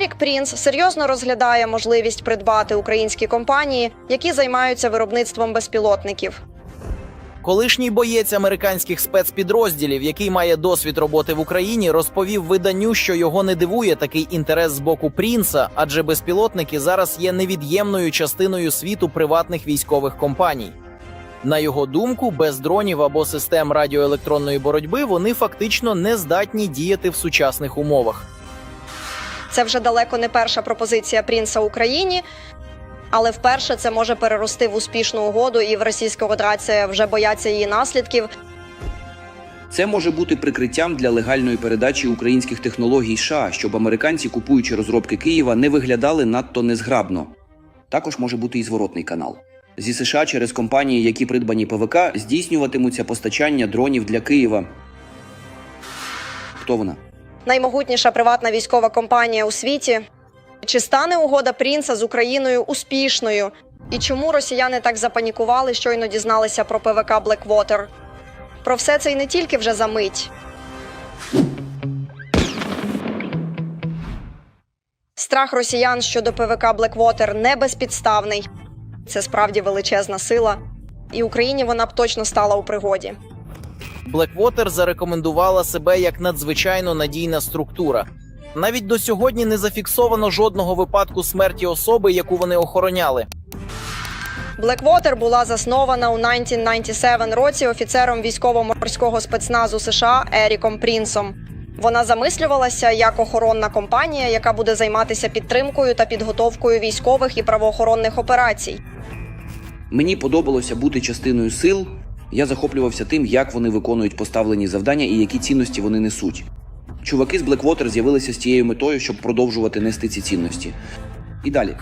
Ерік Прінс серйозно розглядає можливість придбати українські компанії, які займаються виробництвом безпілотників. Колишній боєць американських спецпідрозділів, який має досвід роботи в Україні, розповів виданню, що його не дивує такий інтерес з боку Прінса, адже безпілотники зараз є невід'ємною частиною світу приватних військових компаній. На його думку, без дронів або систем радіоелектронної боротьби вони фактично не здатні діяти в сучасних умовах. Це вже далеко не перша пропозиція Прінса Україні, але вперше це може перерости в успішну угоду, і в Російській Федерації вже бояться її наслідків. Це може бути прикриттям для легальної передачі українських технологій США, щоб американці, купуючи розробки Києва, не виглядали надто незграбно. Також може бути і зворотний канал. Зі США через компанії, які придбані ПВК, здійснюватимуться постачання дронів для Києва. Хто вона? Наймогутніша приватна військова компанія у світі. Чи стане угода Прінса з Україною успішною? І чому росіяни так запанікували, щойно дізналися про ПВК Blackwater? Про все це й не тільки вже за мить. Страх росіян щодо ПВК Blackwater не безпідставний. Це справді величезна сила, і Україні вона б точно стала у пригоді. Blackwater зарекомендувала себе як надзвичайно надійна структура. Навіть до сьогодні не зафіксовано жодного випадку смерті особи, яку вони охороняли. Blackwater була заснована у 1997 році офіцером військово-морського спецназу США Еріком Прінсом. Вона замислювалася як охоронна компанія, яка буде займатися підтримкою та підготовкою військових і правоохоронних операцій. Мені подобалося бути частиною сил. Я захоплювався тим, як вони виконують поставлені завдання і які цінності вони несуть. Чуваки з Blackwater з'явилися з тією метою, щоб продовжувати нести ці цінності. І далі.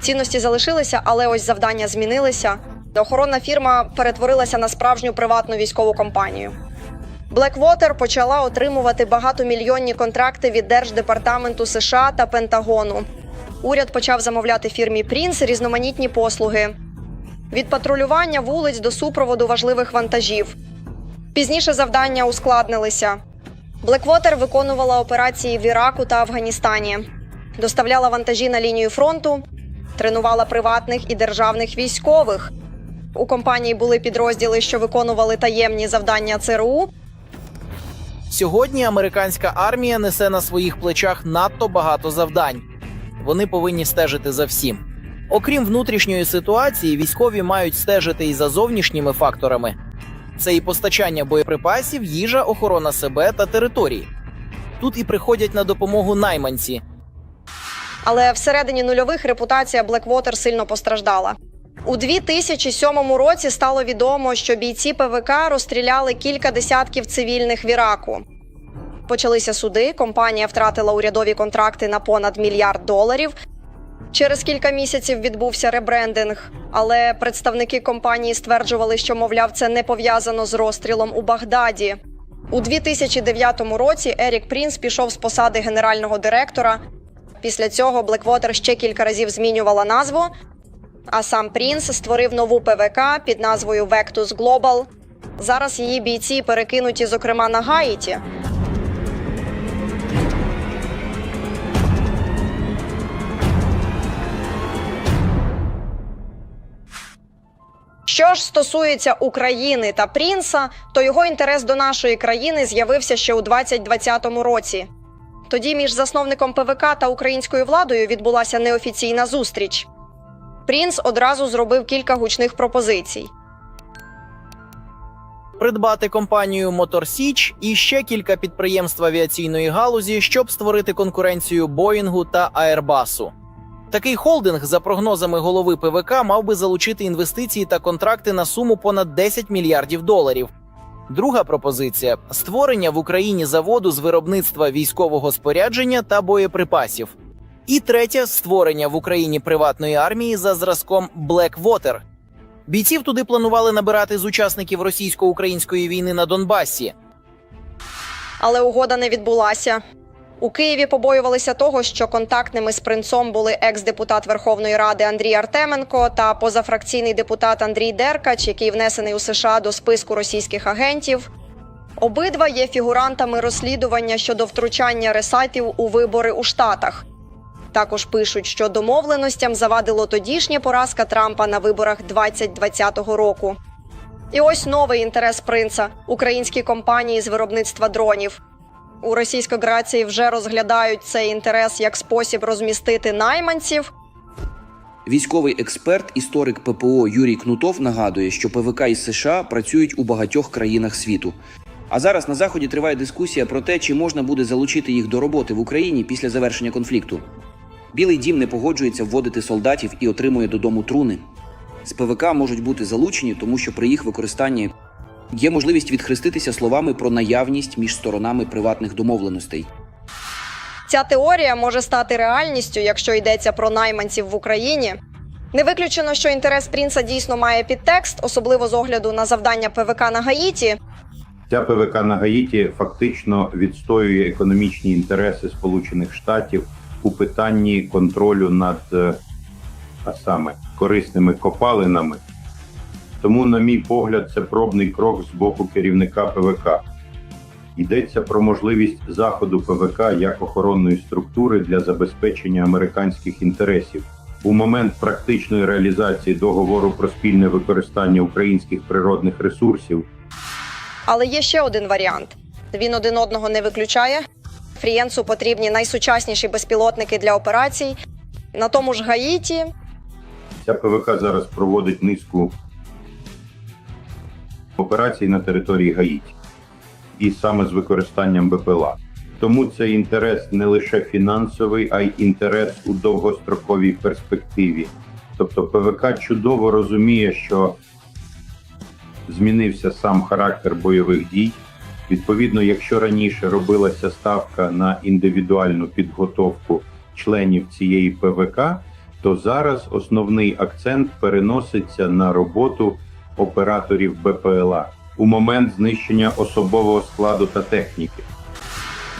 Цінності залишилися, але ось завдання змінилися. Охоронна фірма перетворилася на справжню приватну військову компанію. Blackwater почала отримувати багатомільйонні контракти від Держдепартаменту США та Пентагону. Уряд почав замовляти фірмі Прінс різноманітні послуги від патрулювання вулиць до супроводу важливих вантажів. Пізніше завдання ускладнилися. Blackwater виконувала операції в Іраку та Афганістані, доставляла вантажі на лінію фронту, тренувала приватних і державних військових. У компанії були підрозділи, що виконували таємні завдання ЦРУ. Сьогодні американська армія несе на своїх плечах надто багато завдань. Вони повинні стежити за всім. Окрім внутрішньої ситуації, військові мають стежити і за зовнішніми факторами. Це і постачання боєприпасів, їжа, охорона себе та території. Тут і приходять на допомогу найманці, Але всередині нульових репутація Blackwater сильно постраждала. У 2007 році стало відомо, що бійці ПВК розстріляли кілька десятків цивільних в Іраку. Почалися суди. Компанія втратила урядові контракти на понад мільярд доларів. Через кілька місяців відбувся ребрендинг, але представники компанії стверджували, що, мовляв, це не пов'язано з розстрілом у Багдаді. У 2009 році Ерік Прінс пішов з посади генерального директора. Після цього Blackwater ще кілька разів змінювала назву. А сам Прінс створив нову ПВК під назвою Vectus Global. Зараз її бійці перекинуті, зокрема, на Гаїті. Що ж стосується України та Прінса, то його інтерес до нашої країни з'явився ще у 2020 році. Тоді між засновником ПВК та українською владою відбулася неофіційна зустріч. Прінс одразу зробив кілька гучних пропозицій. придбати компанію Мотор Січ і ще кілька підприємств авіаційної галузі, щоб створити конкуренцію Боїнгу та Аербасу. Такий холдинг, за прогнозами голови ПВК, мав би залучити інвестиції та контракти на суму понад 10 мільярдів доларів. Друга пропозиція створення в Україні заводу з виробництва військового спорядження та боєприпасів. І третя створення в Україні приватної армії за зразком Blackwater. Бійців туди планували набирати з учасників російсько-української війни на Донбасі. Але угода не відбулася. У Києві побоювалися того, що контактними з принцом були екс-депутат Верховної Ради Андрій Артеменко та позафракційний депутат Андрій Деркач, який внесений у США до списку російських агентів. Обидва є фігурантами розслідування щодо втручання ресайтів у вибори у Штатах. Також пишуть, що домовленостям завадило тодішня поразка Трампа на виборах 2020 року. І ось новий інтерес принца українські компанії з виробництва дронів. У Російській Федерації вже розглядають цей інтерес як спосіб розмістити найманців. Військовий експерт, історик ППО Юрій Кнутов нагадує, що ПВК із США працюють у багатьох країнах світу. А зараз на заході триває дискусія про те, чи можна буде залучити їх до роботи в Україні після завершення конфлікту. Білий дім не погоджується вводити солдатів і отримує додому труни. З ПВК можуть бути залучені, тому що при їх використанні є можливість відхреститися словами про наявність між сторонами приватних домовленостей. Ця теорія може стати реальністю, якщо йдеться про найманців в Україні. Не виключено, що інтерес принца дійсно має підтекст, особливо з огляду на завдання ПВК на Гаїті. Ця ПВК на Гаїті фактично відстоює економічні інтереси Сполучених Штатів у питанні контролю над е, а саме корисними копалинами. Тому, на мій погляд, це пробний крок з боку керівника ПВК. Йдеться про можливість заходу ПВК як охоронної структури для забезпечення американських інтересів. У момент практичної реалізації договору про спільне використання українських природних ресурсів Але є ще один варіант: він один одного не виключає. Фрієнсу потрібні найсучасніші безпілотники для операцій. На тому ж Гаїті Ця ПВК зараз проводить низку операцій на території Гаїті, і саме з використанням БПЛА. Тому це інтерес не лише фінансовий, а й інтерес у довгостроковій перспективі. Тобто ПВК чудово розуміє, що змінився сам характер бойових дій. Відповідно, якщо раніше робилася ставка на індивідуальну підготовку членів цієї ПВК, то зараз основний акцент переноситься на роботу операторів БПЛА у момент знищення особового складу та техніки.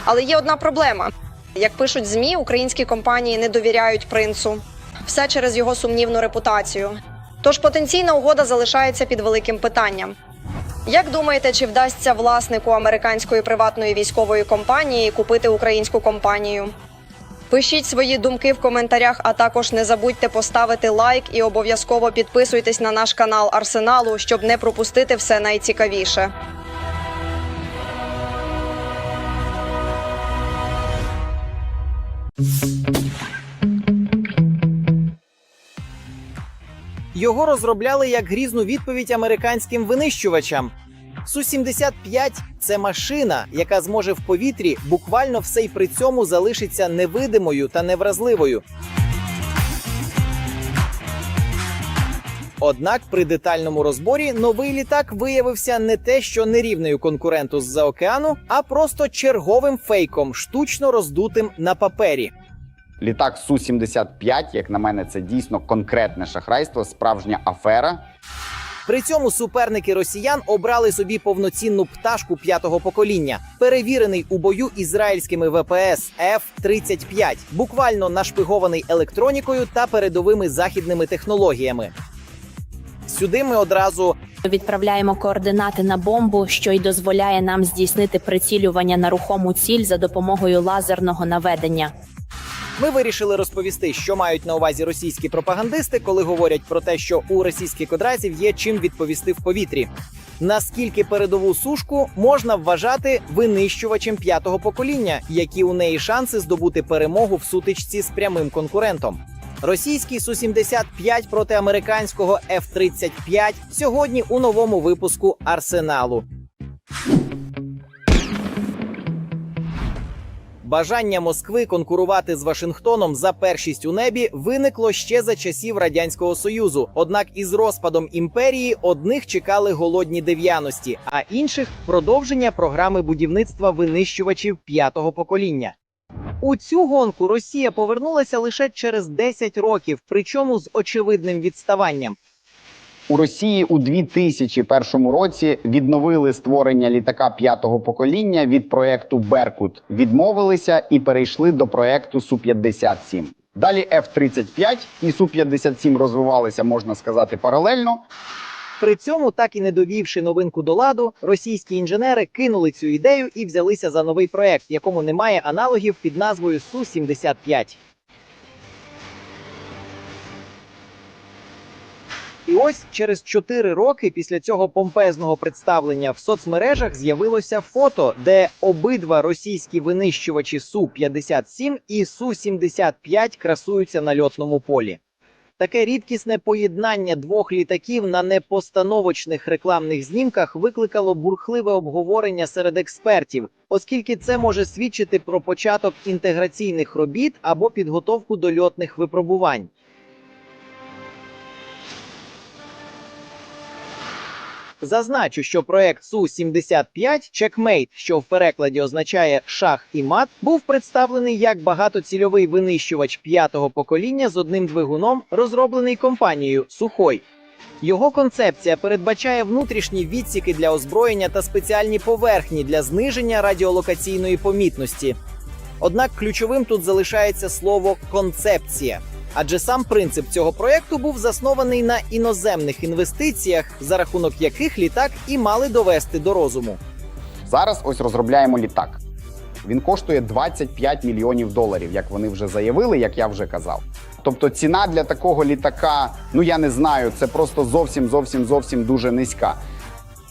Але є одна проблема: як пишуть змі, українські компанії не довіряють принцу. Все через його сумнівну репутацію. Тож потенційна угода залишається під великим питанням. Як думаєте, чи вдасться власнику американської приватної військової компанії купити українську компанію? Пишіть свої думки в коментарях, а також не забудьте поставити лайк і обов'язково підписуйтесь на наш канал Арсеналу, щоб не пропустити все найцікавіше. Його розробляли як грізну відповідь американським винищувачам. Су-75 – це машина, яка зможе в повітрі буквально все й при цьому залишиться невидимою та невразливою. Однак при детальному розборі новий літак виявився не те, що нерівнею конкуренту з-за океану, а просто черговим фейком, штучно роздутим на папері. Літак Су-75, як на мене, це дійсно конкретне шахрайство, справжня афера. При цьому суперники росіян обрали собі повноцінну пташку п'ятого покоління, перевірений у бою ізраїльськими ВПС F-35, буквально нашпигований електронікою та передовими західними технологіями. Сюди ми одразу Відправляємо координати на бомбу, що й дозволяє нам здійснити прицілювання на рухому ціль за допомогою лазерного наведення. Ми вирішили розповісти, що мають на увазі російські пропагандисти, коли говорять про те, що у російських кодразів є чим відповісти в повітрі. Наскільки передову сушку можна вважати винищувачем п'ятого покоління, які у неї шанси здобути перемогу в сутичці з прямим конкурентом. Російський Су-75 проти американського F-35 сьогодні у новому випуску Арсеналу. Бажання Москви конкурувати з Вашингтоном за першість у небі виникло ще за часів радянського союзу. Однак із розпадом імперії одних чекали голодні дев'яності, а інших продовження програми будівництва винищувачів п'ятого покоління. У цю гонку Росія повернулася лише через 10 років, причому з очевидним відставанням. У Росії у 2001 році відновили створення літака п'ятого покоління від проекту Беркут, відмовилися і перейшли до проекту Су-57. Далі F-35 і Су-57 розвивалися, можна сказати, паралельно. При цьому, так і не довівши новинку до ладу, російські інженери кинули цю ідею і взялися за новий проект, якому немає аналогів під назвою Су-75. І ось через 4 роки після цього помпезного представлення в соцмережах з'явилося фото, де обидва російські винищувачі Су-57 і Су-75 красуються на льотному полі. Таке рідкісне поєднання двох літаків на непостановочних рекламних знімках викликало бурхливе обговорення серед експертів, оскільки це може свідчити про початок інтеграційних робіт або підготовку до льотних випробувань. Зазначу, що проект Су-75 Checkmate, що в перекладі означає шах і мат, був представлений як багатоцільовий винищувач п'ятого покоління з одним двигуном, розроблений компанією Сухой. Його концепція передбачає внутрішні відсіки для озброєння та спеціальні поверхні для зниження радіолокаційної помітності. Однак ключовим тут залишається слово концепція. Адже сам принцип цього проекту був заснований на іноземних інвестиціях, за рахунок яких літак і мали довести до розуму. Зараз ось розробляємо літак. Він коштує 25 мільйонів доларів, як вони вже заявили, як я вже казав. Тобто ціна для такого літака, ну я не знаю, це просто зовсім зовсім зовсім дуже низька.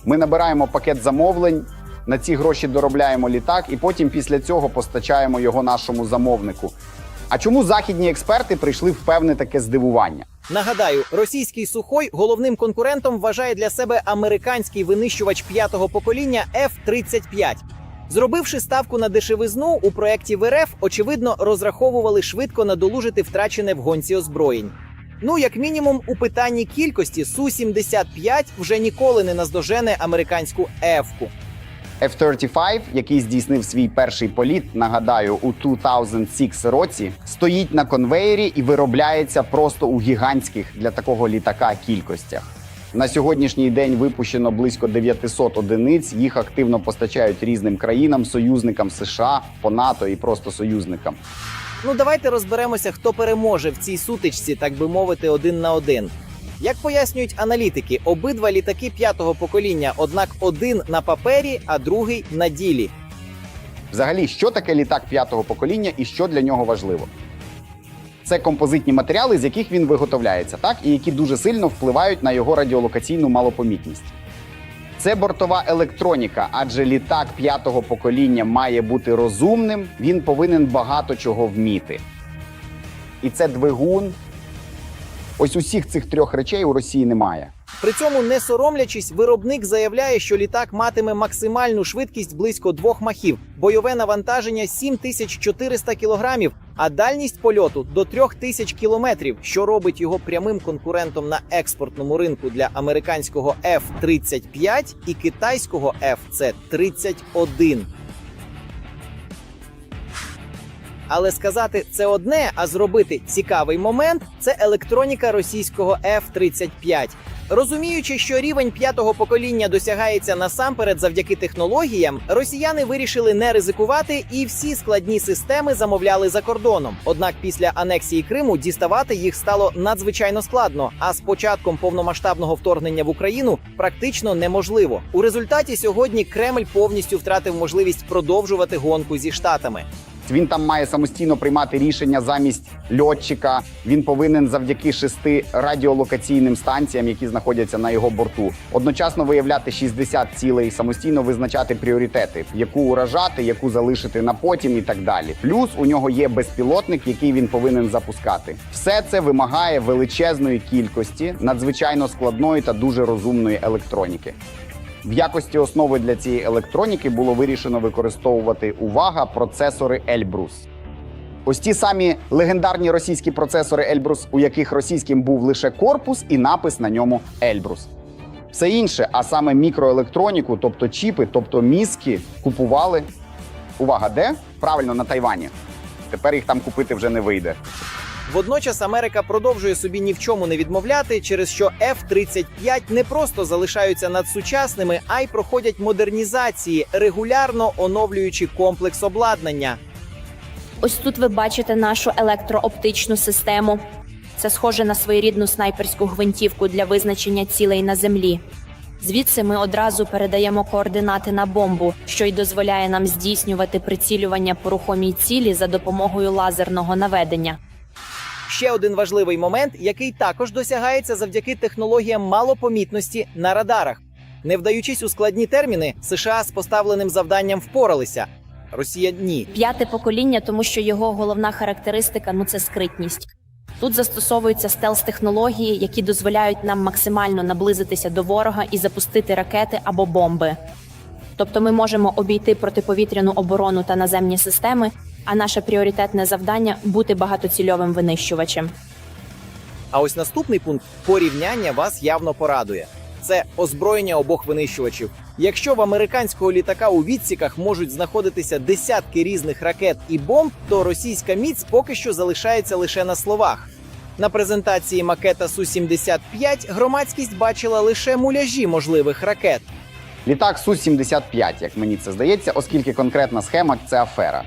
Ми набираємо пакет замовлень, на ці гроші доробляємо літак, і потім після цього постачаємо його нашому замовнику. А чому західні експерти прийшли в певне таке здивування? Нагадаю, російський сухой головним конкурентом вважає для себе американський винищувач п'ятого покоління F-35. Зробивши ставку на дешевизну, у проєкті в РФ, очевидно, розраховували швидко надолужити втрачене в гонці озброєнь. Ну, як мінімум, у питанні кількості Су-75 вже ніколи не наздожене американську F-ку. F-35, який здійснив свій перший політ, нагадаю, у 2006 році, стоїть на конвеєрі і виробляється просто у гігантських для такого літака кількостях. На сьогоднішній день випущено близько 900 одиниць. Їх активно постачають різним країнам, союзникам США, по НАТО і просто союзникам. Ну давайте розберемося, хто переможе в цій сутичці, так би мовити, один на один. Як пояснюють аналітики, обидва літаки п'ятого покоління, однак один на папері, а другий на ділі. Взагалі, що таке літак п'ятого покоління і що для нього важливо? Це композитні матеріали, з яких він виготовляється, так і які дуже сильно впливають на його радіолокаційну малопомітність. Це бортова електроніка, адже літак п'ятого покоління має бути розумним, він повинен багато чого вміти. І це двигун. Ось усіх цих трьох речей у Росії немає. При цьому, не соромлячись, виробник заявляє, що літак матиме максимальну швидкість близько двох махів, бойове навантаження 7400 кілограмів, а дальність польоту до 3000 кілометрів, що робить його прямим конкурентом на експортному ринку для американського F-35 і китайського FC-31. Але сказати це одне, а зробити цікавий момент це електроніка російського F-35. Розуміючи, що рівень п'ятого покоління досягається насамперед завдяки технологіям, росіяни вирішили не ризикувати і всі складні системи замовляли за кордоном. Однак після анексії Криму діставати їх стало надзвичайно складно. А з початком повномасштабного вторгнення в Україну практично неможливо. У результаті сьогодні Кремль повністю втратив можливість продовжувати гонку зі штатами. Він там має самостійно приймати рішення замість льотчика. Він повинен завдяки шести радіолокаційним станціям, які знаходяться на його борту, одночасно виявляти 60 цілей, самостійно визначати пріоритети, яку уражати, яку залишити на потім і так далі. Плюс у нього є безпілотник, який він повинен запускати. Все це вимагає величезної кількості надзвичайно складної та дуже розумної електроніки. В якості основи для цієї електроніки було вирішено використовувати увага процесори Ельбрус. Ось ті самі легендарні російські процесори Ельбрус, у яких російським був лише корпус і напис на ньому Ельбрус. Все інше, а саме мікроелектроніку, тобто чіпи, тобто мізки, купували. Увага, де? Правильно, на Тайвані. Тепер їх там купити вже не вийде. Водночас Америка продовжує собі ні в чому не відмовляти, через що F-35 не просто залишаються надсучасними, а й проходять модернізації, регулярно оновлюючи комплекс обладнання. Ось тут ви бачите нашу електрооптичну систему. Це схоже на своєрідну снайперську гвинтівку для визначення цілей на землі. Звідси ми одразу передаємо координати на бомбу, що й дозволяє нам здійснювати прицілювання по рухомій цілі за допомогою лазерного наведення. Ще один важливий момент, який також досягається завдяки технологіям малопомітності на радарах. Не вдаючись у складні терміни, США з поставленим завданням впоралися. Росія ні. П'яте покоління, тому що його головна характеристика ну це скритність. Тут застосовуються стелс-технології, які дозволяють нам максимально наблизитися до ворога і запустити ракети або бомби. Тобто ми можемо обійти протиповітряну оборону та наземні системи, а наше пріоритетне завдання бути багатоцільовим винищувачем. А ось наступний пункт порівняння вас явно порадує. Це озброєння обох винищувачів. Якщо в американського літака у відсіках можуть знаходитися десятки різних ракет і бомб, то російська міць поки що залишається лише на словах. На презентації макета Су-75 громадськість бачила лише муляжі можливих ракет. Літак Су-75, як мені це здається, оскільки конкретна схема це афера.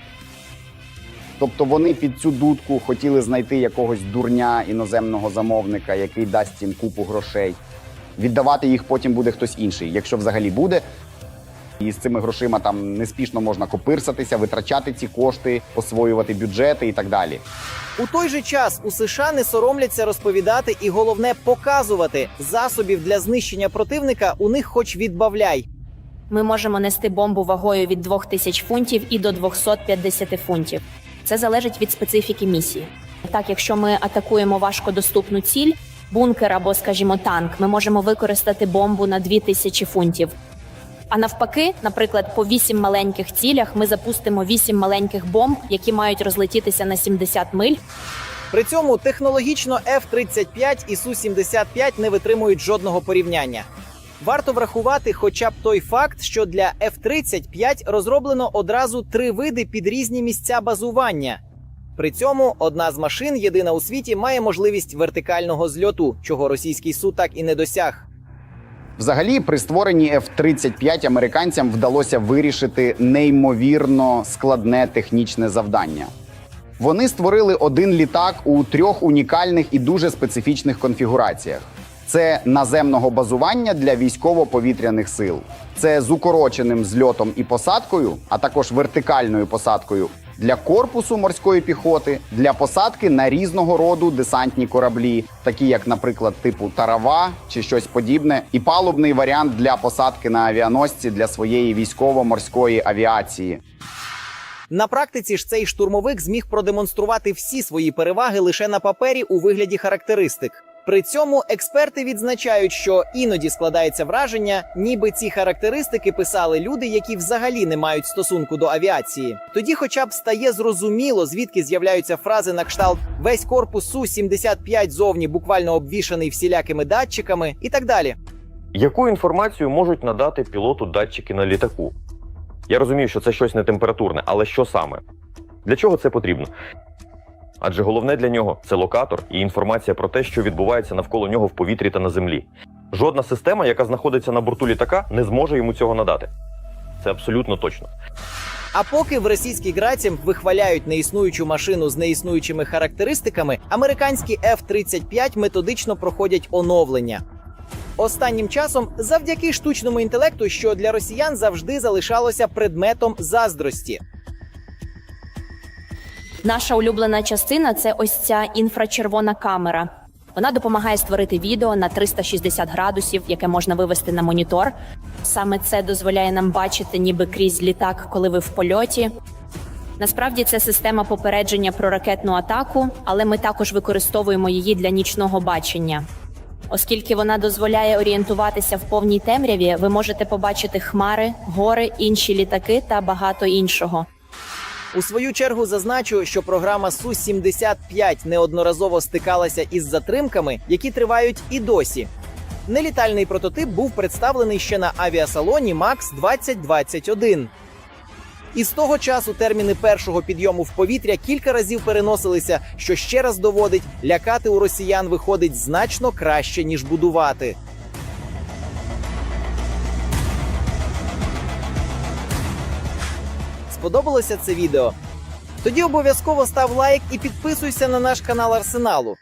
Тобто вони під цю дудку хотіли знайти якогось дурня іноземного замовника, який дасть їм купу грошей. Віддавати їх потім буде хтось інший, якщо взагалі буде. І з цими грошима там неспішно можна копирсатися, витрачати ці кошти, освоювати бюджети і так далі. У той же час у США не соромляться розповідати і головне показувати засобів для знищення противника. У них хоч відбавляй. Ми можемо нести бомбу вагою від 2000 фунтів і до 250 фунтів. Це залежить від специфіки місії. Так, якщо ми атакуємо важкодоступну ціль, бункер або, скажімо, танк, ми можемо використати бомбу на 2000 фунтів. А навпаки, наприклад, по 8 маленьких цілях ми запустимо 8 маленьких бомб, які мають розлетітися на 70 миль. При цьому технологічно F-35 і Су-75 не витримують жодного порівняння. Варто врахувати хоча б той факт, що для F-35 розроблено одразу три види під різні місця базування. При цьому одна з машин, єдина у світі, має можливість вертикального зльоту, чого російський су так і не досяг. Взагалі, при створенні F-35 американцям вдалося вирішити неймовірно складне технічне завдання. Вони створили один літак у трьох унікальних і дуже специфічних конфігураціях. Це наземного базування для військово-повітряних сил. Це з укороченим зльотом і посадкою, а також вертикальною посадкою для корпусу морської піхоти, для посадки на різного роду десантні кораблі, такі як, наприклад, типу Тарава чи щось подібне, і палубний варіант для посадки на авіаносці для своєї військово-морської авіації. На практиці ж цей штурмовик зміг продемонструвати всі свої переваги лише на папері у вигляді характеристик. При цьому експерти відзначають, що іноді складається враження, ніби ці характеристики писали люди, які взагалі не мають стосунку до авіації. Тоді, хоча б стає зрозуміло, звідки з'являються фрази на кшталт весь корпус су 75 зовні буквально обвішаний всілякими датчиками і так далі. Яку інформацію можуть надати пілоту датчики на літаку? Я розумію, що це щось не температурне, але що саме? Для чого це потрібно? Адже головне для нього це локатор і інформація про те, що відбувається навколо нього в повітрі та на землі. Жодна система, яка знаходиться на борту літака, не зможе йому цього надати. Це абсолютно точно. А поки в російській граці вихваляють неіснуючу машину з неіснуючими характеристиками, американські F-35 методично проходять оновлення. Останнім часом, завдяки штучному інтелекту, що для росіян завжди залишалося предметом заздрості. Наша улюблена частина це ось ця інфрачервона камера. Вона допомагає створити відео на 360 градусів, яке можна вивести на монітор. Саме це дозволяє нам бачити, ніби крізь літак, коли ви в польоті. Насправді це система попередження про ракетну атаку, але ми також використовуємо її для нічного бачення. Оскільки вона дозволяє орієнтуватися в повній темряві, ви можете побачити хмари, гори, інші літаки та багато іншого. У свою чергу зазначу, що програма Су-75 неодноразово стикалася із затримками, які тривають і досі. Нелітальний прототип був представлений ще на авіасалоні МАКС 2021. І з того часу терміни першого підйому в повітря кілька разів переносилися, що ще раз доводить, лякати у росіян виходить значно краще ніж будувати. Сподобалося це відео? Тоді обов'язково став лайк і підписуйся на наш канал Арсеналу.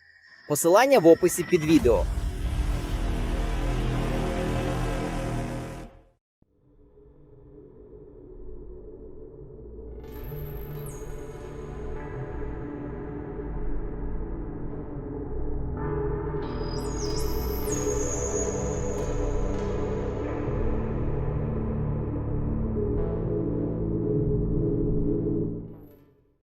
Посилання в описі під відео.